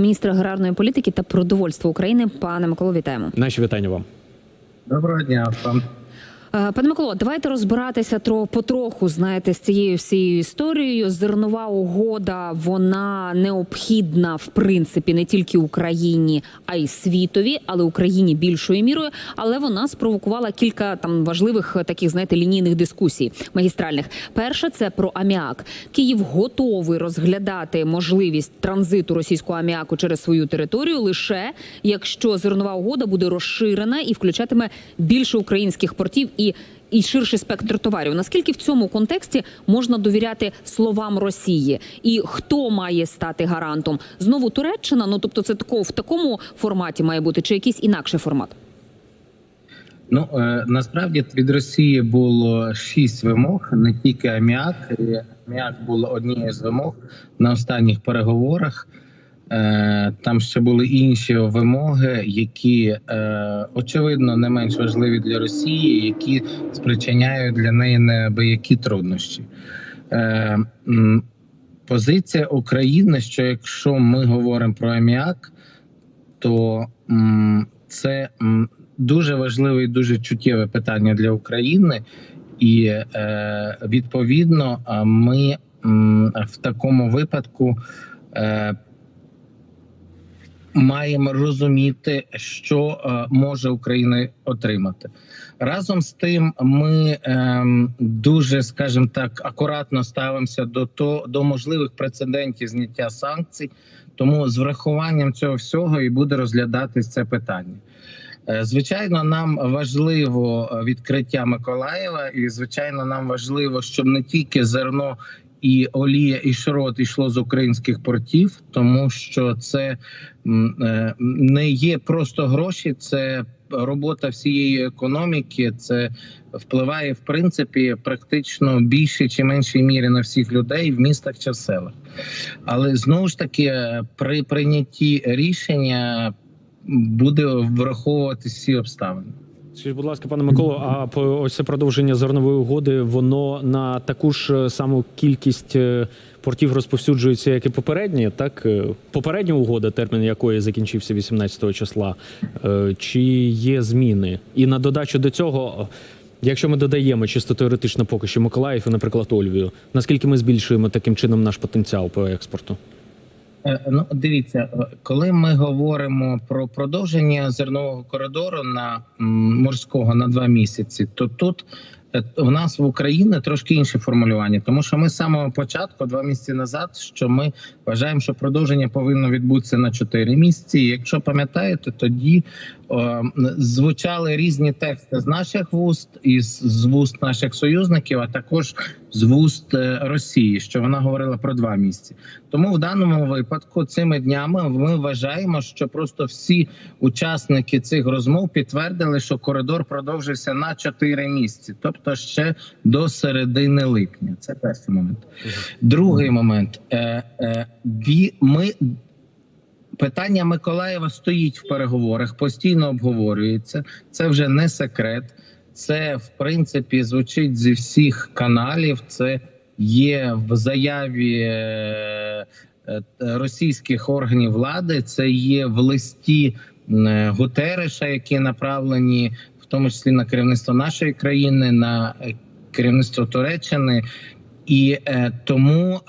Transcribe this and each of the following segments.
Міністр аграрної політики та продовольства України, пане Миколо, вітаємо. Наші вітання вам. Доброго дня, пан. Е, Пане Миколо, давайте розбиратися тро потроху. Знаєте, з цією всією історією. Зернова угода вона необхідна в принципі не тільки Україні, а й світові, але Україні більшою мірою. Але вона спровокувала кілька там важливих е, таких, знаєте, лінійних дискусій магістральних. Перша це про аміак. Київ готовий розглядати можливість транзиту російського аміаку через свою територію лише якщо зернова угода буде розширена і включатиме більше українських портів і. І ширший спектр товарів. Наскільки в цьому контексті можна довіряти словам Росії? І хто має стати гарантом? Знову Туреччина? Ну тобто, це тако в такому форматі має бути, чи якийсь інакший формат? Ну е, насправді від Росії було шість вимог, не тільки аміак. Аміак було однією з вимог на останніх переговорах. Е, там ще були інші вимоги, які е, очевидно не менш важливі для Росії, які спричиняють для неї неабиякі труднощі. Е, позиція України, що якщо ми говоримо про аміак, то це дуже важливе і дуже чуттєве питання для України, і відповідно ми в такому випадку. Маємо розуміти, що е, може Україна отримати разом з тим. Ми ем, дуже, скажімо так, акуратно ставимося до то до можливих прецедентів зняття санкцій. Тому з врахуванням цього всього і буде розглядатись це питання. Е, Звичайно, нам важливо е, відкриття Миколаєва, і звичайно, нам важливо, щоб не тільки зерно і олія, і шрот йшло з українських портів, тому що це е, не є просто гроші, це робота всієї економіки. Це впливає в принципі практично більше чи меншій мірі на всіх людей в містах чи в селах. Але знову ж таки, при прийнятті рішення буде враховувати всі обставини. Скажіть, будь ласка, пане Миколо, а по ось це продовження зернової угоди, воно на таку ж е, саму кількість е, портів розповсюджується, як і попередні, так Е, попередня угода, термін якої закінчився 18 числа. Чи є зміни? І на додачу до цього, якщо ми додаємо чисто теоретично поки що Миколаїв і, наприклад, Ольвію, наскільки ми збільшуємо таким чином наш потенціал по експорту? Е, Ну, дивіться, е, коли ми говоримо про продовження зернового коридору на морського на два місяці, то тут е, в нас в Україні трошки інше формулювання, тому що ми з самого початку, два місяці назад, що ми вважаємо, що продовження повинно відбутися на чотири місяці. Якщо пам'ятаєте, тоді звучали різні тексти з наших вуст і з, вуст наших союзників, а також з вуст е, Росії, що вона говорила про два місяці. Тому в даному випадку цими днями ми вважаємо, що просто всі учасники цих розмов підтвердили, що коридор продовжився на 4 місяці, тобто ще до середини липня. Це перший момент. Другий момент. Е, е, ми питання Миколаєва стоїть в переговорах, постійно обговорюється. Це вже не секрет. Це в принципі звучить зі всіх каналів. Це є в заяві е, е, російських органів влади. Це є в листі е, Гутереша, які направлені в тому числі на керівництво нашої країни, на керівництво Туреччини, і тому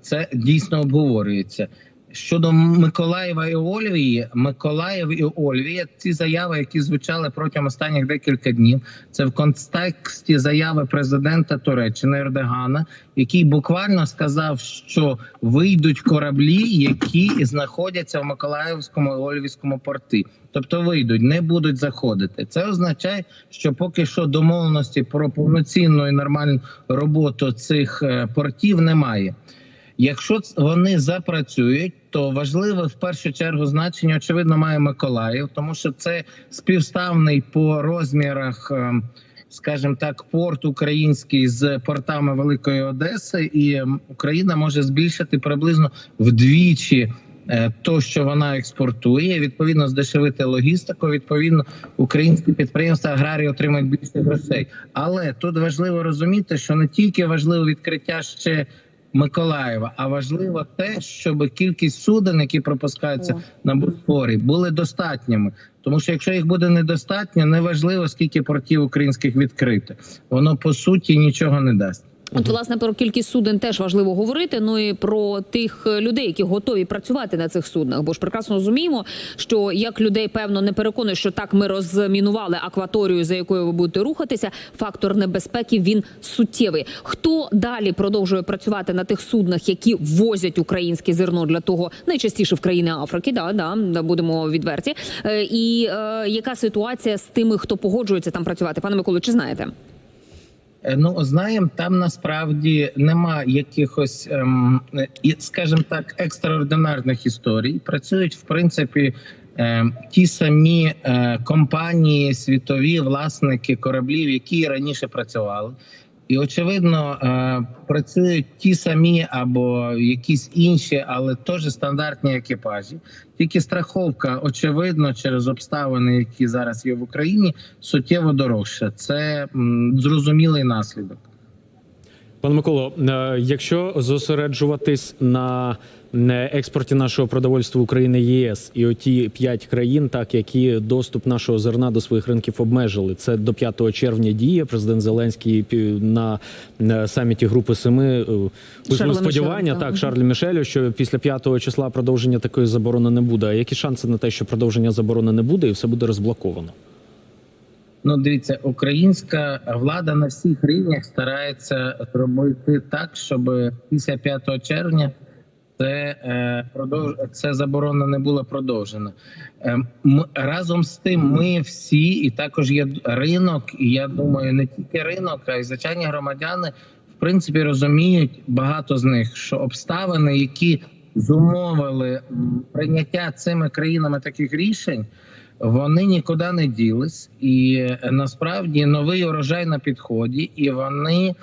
це дійсно обговорюється. Щодо Миколаєва і Ольвії, Миколаїв і Ольвія, ці заяви, які звучали протягом останніх декілька днів, це в контексті заяви президента Туреччини Ердогана, який буквально сказав, що вийдуть кораблі, які знаходяться в Миколаївському і Ольвівському порти. Тобто вийдуть, не будуть заходити. Це означає, що поки що домовленості про повноцінну і нормальну роботу цих е, портів немає. Якщо вони запрацюють, то важливе в першу чергу значення очевидно має Миколаїв, тому що це співставний по розмірах, ем, скажімо так, порт український з портами Великої Одеси, і Україна може збільшити приблизно вдвічі. е, То, що вона експортує, відповідно здешевити логістику. Відповідно, українські підприємства аграрії отримають більше грошей. Але тут важливо розуміти, що не тільки важливо відкриття ще Миколаєва. А важливо те, щоб кількість суден, які пропускаються О. на Босфорі, були достатніми. Тому що якщо їх буде недостатньо, неважливо скільки портів українських відкрито, воно по суті нічого не дасть. От, власне, про кількість суден теж важливо говорити. Ну і про тих е, людей, які готові працювати на цих суднах. Бо ж прекрасно розуміємо, що як людей певно не переконує, що так ми розмінували акваторію, за якою ви будете рухатися. Фактор небезпеки він суттєвий. Хто далі продовжує працювати на тих суднах, які возять українське зерно для того, найчастіше в країни Африки, да, да, будемо відверті. Е, І е, яка ситуація з тими, хто погоджується там працювати? Пане Миколо, чи знаєте? Е, Ну, знаємо, там насправді нема якихось, ем, скажімо так, екстраординарних історій. Працюють в принципі е, ті самі е, компанії, світові власники кораблів, які раніше працювали. І очевидно, е, працюють ті самі або якісь інші, але теж стандартні екіпажі. Тільки страховка, очевидно, через обставини, які зараз є в Україні, суттєво дорожча. Це зрозумілий наслідок. Пане Миколо, е, якщо зосереджуватись на е, експорті нашого продовольства України ЄС і оті п'ять країн, так які доступ нашого зерна до своїх ринків обмежили, це до 5 червня діє. Президент Зеленський на е, саміті Групи Семи е, висловив сподівання Мішеля, так так. Шарлі Мішелю, що після 5 числа продовження такої заборони не буде. А які шанси на те, що продовження заборони не буде, і все буде розблоковано? Ну, дивіться, українська влада на всіх рівнях старається зробити так, щоб після 5 червня це е, продовж... це заборона не була продовжена. Е, м- разом з тим, ми всі, і також є ринок, і я думаю, не тільки ринок, а й звичайні громадяни, в принципі, розуміють багато з них, що обставини, які зумовили прийняття цими країнами таких рішень. Вони нікуди не ділись, і е, насправді новий урожай на підході, і вони,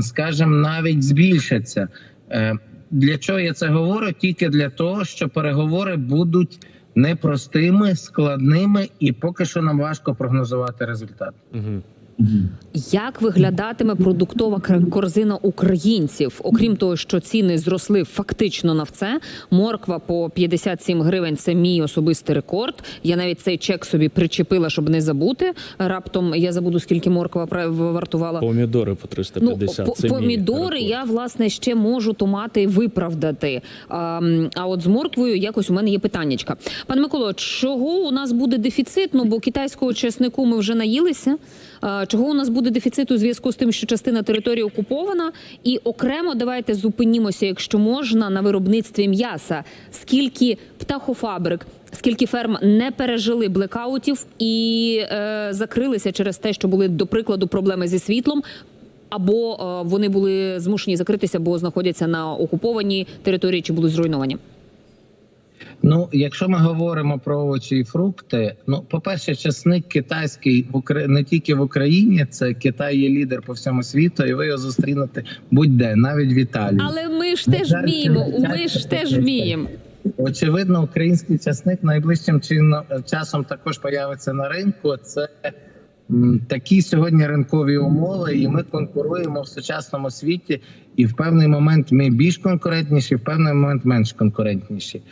скажімо, навіть збільшаться. Е, Для чого я це говорю? Тільки для того, що переговори будуть непростими, складними, і поки що нам важко прогнозувати результат. Угу. Як виглядатиме продуктова корзина українців? Окрім того, що ціни зросли фактично на все. Морква по 57 гривень це мій особистий рекорд. Я навіть цей чек собі причепила, щоб не забути. Раптом я забуду, скільки морква вартувала. Помідори по 350. Ну, це по- мій помідори я власне ще можу томати виправдати. А, а от з морквою якось у мене є питаннячка. Пане Миколо, чого у нас буде дефіцит? Ну бо китайського чеснику ми вже наїлися. Чого у нас буде дефіцит у зв'язку з тим, що частина території окупована? І окремо давайте зупинімося, якщо можна, на виробництві м'яса. Скільки птахофабрик, скільки ферм не пережили блекаутів і е, закрилися через те, що були до прикладу проблеми зі світлом. Або е, вони були змушені закритися, бо знаходяться на окупованій території чи були зруйновані. Ну, якщо ми говоримо про овочі і фрукти, ну по-перше, часник китайський не тільки в Україні, це Китай є лідер по всьому світу, і ви його зустрінете будь-де, навіть в Італії. Але ми ж теж вміємо. Ми ж теж вміємо. Очевидно, український часник найближчим чином часом також появиться на ринку. Це такі сьогодні ринкові умови, і ми конкуруємо в сучасному світі. І в певний момент ми більш конкурентніші, в певний момент менш конкурентніші.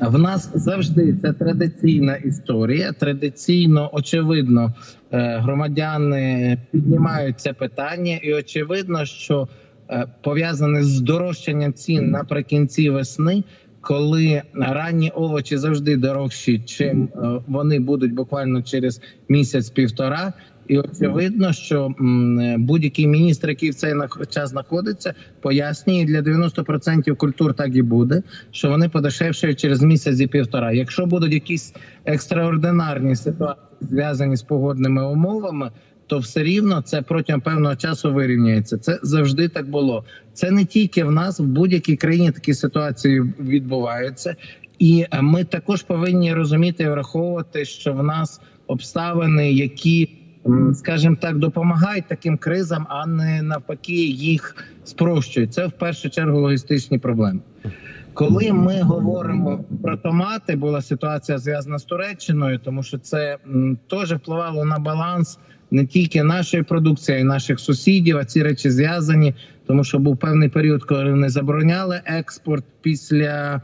В нас завжди це традиційна історія. Традиційно, очевидно, е, громадяни піднімають це питання, і очевидно, що е, пов'язане з здорожчанням цін наприкінці весни коли ранні овочі завжди дорожчі, чим е, вони будуть буквально через місяць-півтора. І очевидно, що е, будь-який міністр, який в цей час знаходиться, пояснює для 90% культур так і буде, що вони подешевшають через місяць і півтора. Якщо будуть якісь екстраординарні ситуації зв'язані з погодними умовами, то все рівно це протягом певного часу вирівняється. Це завжди так було. Це не тільки в нас, в будь-якій країні такі ситуації відбуваються, і е, ми також повинні розуміти і враховувати, що в нас обставини, які скажімо так, допомагають таким кризам, а не навпаки їх спрощують. Це в першу чергу логістичні проблеми. Коли ми говоримо про томати, була ситуація зв'язана з Туреччиною, тому що це теж впливало на баланс не тільки нашої продукції, а й наших сусідів. А ці речі зв'язані, тому що був певний період, коли вони забороняли експорт після.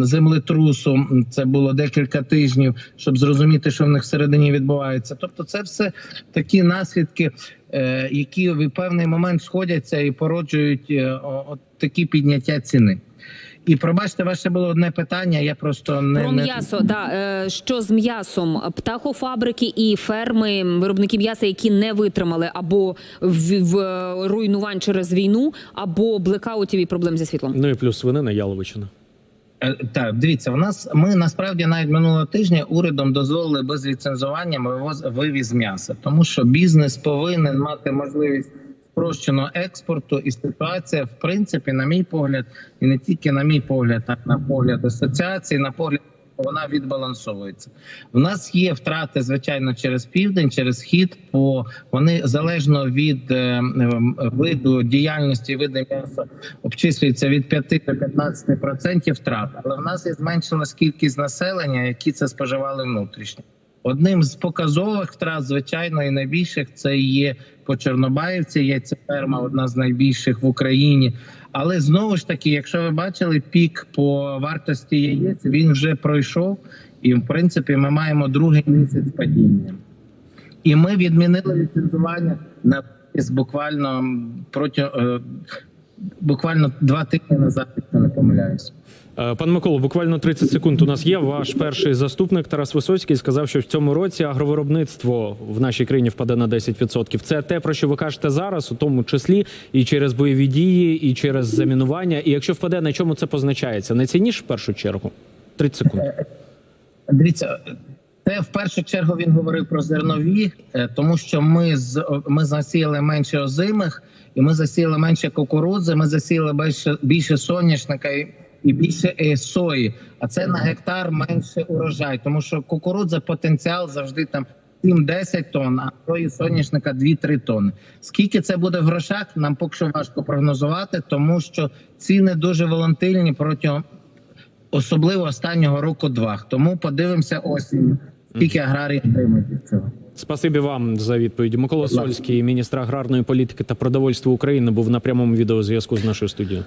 Землетрусу це було декілька тижнів, щоб зрозуміти, що в них всередині відбувається. Тобто, це все такі наслідки, е, які в певний момент сходяться і породжують е, от такі підняття ціни. І пробачте, ваше було одне питання. Я просто не Про не- м'ясо, да е, що з м'ясом птахофабрики і ферми, виробники м'яса, які не витримали або в, в руйнувань через війну, або блекаутів і проблем зі світлом. Ну і плюс свинина Яловичина. Е, Так, дивіться, у нас ми насправді навіть минулого тижня урядом дозволили без ліцензування вивіз м'яса, тому що бізнес повинен мати можливість спрощеного експорту, і ситуація, в принципі, на мій погляд, і не тільки на мій погляд, а на погляд асоціації, на погляд. Вона відбалансовується. У нас є втрати, звичайно, через південь, через схід. По вони залежно від е, виду діяльності, виду м'яса обчислюється від 5 до 15 процентів втрат. Але в нас і зменшилась кількість населення, які це споживали внутрішньо. Одним з показових втрат, звичайно, і найбільших це є по Чорнобаївці. Яйцеферма одна з найбільших в Україні. Але знову ж таки, якщо ви бачили пік по вартості яєць, він вже пройшов, і в принципі ми маємо другий місяць падіння. І ми відмінили ліцензування на буквально протягом е, буквально два тижні назад, якщо не помиляюсь. Е, Пан Миколо, буквально 30 секунд у нас є. Ваш перший заступник Тарас Висоцький сказав, що в цьому році агровиробництво в нашій країні впаде на 10%. Це те, про що ви кажете зараз, у тому числі і через бойові дії, і через замінування. І якщо впаде, на чому це позначається? На ціні ж в першу чергу? 30 секунд. Дивіться, це в першу чергу він говорив про зернові, е, тому що ми з ми засіяли менше озимих, і ми засіяли менше кукурудзи. Ми засіяли більше більше соняшника і, і більше е, сої. А це на гектар менше урожай, тому що кукурудза потенціал завжди там. 7-10 тонн, а сої соняшника 2-3 тонни. Скільки це буде в грошах, нам поки що важко прогнозувати, тому що ціни дуже волатильні протягом особливо останнього року-два. Тому подивимося осінню, скільки аграрії отримають від цього. Спасибі вам за відповідь. Микола Сольський, міністр аграрної політики та продовольства України, був на прямому відеозв'язку з нашою студією.